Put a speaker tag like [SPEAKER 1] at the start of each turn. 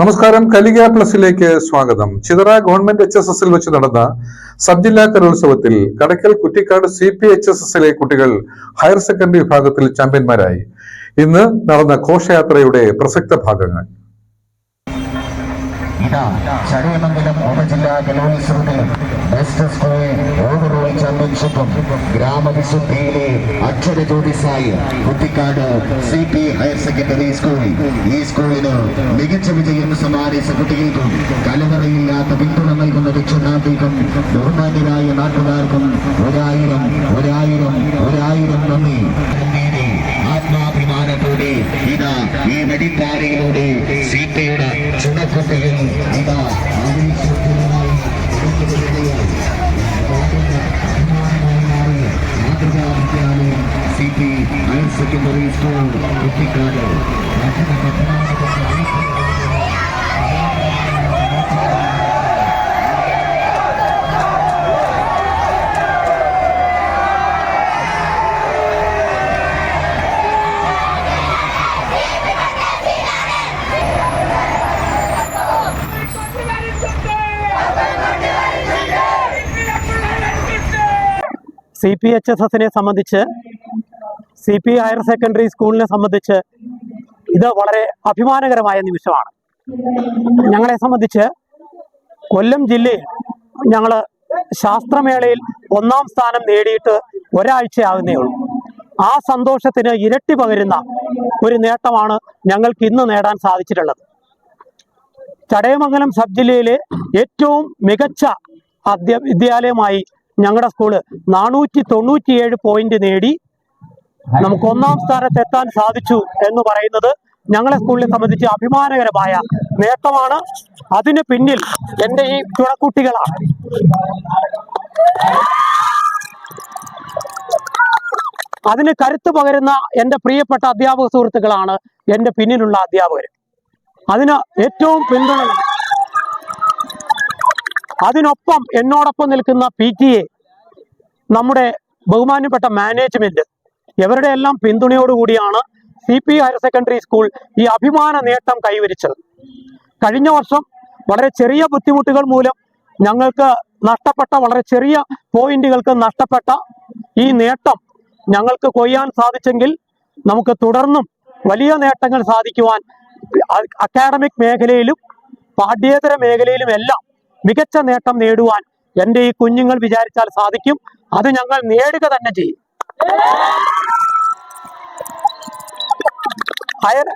[SPEAKER 1] നമസ്കാരം കലിക പ്ലസിലേക്ക് സ്വാഗതം. Chithara government H S എസിൽ വെച്ച് നടന്ന സബ് ജില്ലാ കലോത്സവത്തിൽ Kadakkal Kuttikkad C P H S എസിലെ കുട്ടികൾ ഹയർ സെക്കൻഡറി വിഭാഗത്തിൽ ചാമ്പ്യന്മാരായി. ഇന്ന് നടന്ന ഘോഷയാത്രയുടെ പ്രസക്ത ഭാഗങ്ങൾ.
[SPEAKER 2] ഇതാ ചടയമംഗലം ഉപജില്ലാ കലോത്സവത്തിലും ബെസ്റ്റ് സ്കൂൾ ഓവറോൾ ചാമ്പ്യൻഷിപ്പും ഗ്രാമവിശുദ്ധിയിലെ അക്ഷര ജ്യോതിസായി Kuttikkad C P higher secondary school ഈ സ്കൂളിന് മികച്ച വിജയം സമ്മാനിച്ച കുട്ടികൾക്കും കലവറയില്ലാത്ത പിന്തുണ നൽകുന്ന രക്ഷിതാക്കൾക്കും ബഹുമാന്യരായ നാട്ടുകാർക്കും ഒരായിരം ഒരായിരം ഒരായിരം നന്ദി. C P higher secondary school Kuttikkad
[SPEAKER 3] C P H S എസിനെ സംബന്ധിച്ച് സി പി ഹയർ സെക്കൻഡറി സ്കൂളിനെ സംബന്ധിച്ച് ഇത് വളരെ അഭിമാനകരമായ നിമിഷമാണ്. ഞങ്ങളെ സംബന്ധിച്ച് കൊല്ലം ജില്ലയിൽ ഞങ്ങൾ ശാസ്ത്രമേളയിൽ ഒന്നാം സ്ഥാനം നേടിയിട്ട് ഒരാഴ്ചയാകുന്നേ ഉള്ളൂ. ആ സന്തോഷത്തിന് ഇരട്ടി പകരുന്ന ഒരു നേട്ടമാണ് ഞങ്ങൾക്ക് ഇന്ന് നേടാൻ സാധിച്ചിട്ടുള്ളത്. ചടയമംഗലം സബ് ജില്ലയിലെ ഏറ്റവും മികച്ച അധ്യ വിദ്യാലയമായി ഞങ്ങളുടെ സ്കൂൾ നാനൂറ്റി തൊണ്ണൂറ്റിയേഴ് പോയിന്റ് നേടി നമുക്ക് ഒന്നാം സ്ഥാനത്ത് എത്താൻ സാധിച്ചു എന്ന് പറയുന്നത് ഞങ്ങളെ സ്കൂളിനെ സംബന്ധിച്ച് അഭിമാനകരമായ നേട്ടമാണ്. അതിന് പിന്നിൽ എന്റെ ഈ ചുണക്കുട്ടികളാണ് അതിന് കരുത്ത് പകരുന്ന എന്റെ പ്രിയപ്പെട്ട അധ്യാപക സുഹൃത്തുക്കളാണ് എന്റെ പിന്നിലുള്ള അധ്യാപകർ. അതിന് ഏറ്റവും പിന്തുണ അതിനൊപ്പം എന്നോടൊപ്പം നിൽക്കുന്ന പി ടി എ നമ്മുടെ ബഹുമാനപ്പെട്ട മാനേജ്മെന്റ് ഇവരുടെ എല്ലാം പിന്തുണയോടുകൂടിയാണ് C P higher secondary school ഈ അഭിമാന നേട്ടം കൈവരിച്ചത്. കഴിഞ്ഞ വർഷം വളരെ ചെറിയ ബുദ്ധിമുട്ടുകൾ മൂലം ഞങ്ങൾക്ക് നഷ്ടപ്പെട്ട വളരെ ചെറിയ പോയിന്റുകൾക്ക് നഷ്ടപ്പെട്ട ഈ നേട്ടം ഞങ്ങൾക്ക് കൊയ്യാൻ സാധിച്ചെങ്കിൽ നമുക്ക് തുടർന്നും വലിയ നേട്ടങ്ങൾ സാധിക്കുവാൻ അക്കാഡമിക് മേഖലയിലും പാഠ്യേതര മേഖലയിലും എല്ലാം മികച്ച നേട്ടം നേടുവാൻ എന്റെ ഈ കുഞ്ഞുങ്ങൾ വിചാരിച്ചാൽ സാധിക്കും. അത് ഞങ്ങൾ നേടുക തന്നെ ചെയ്യും. ഹയർ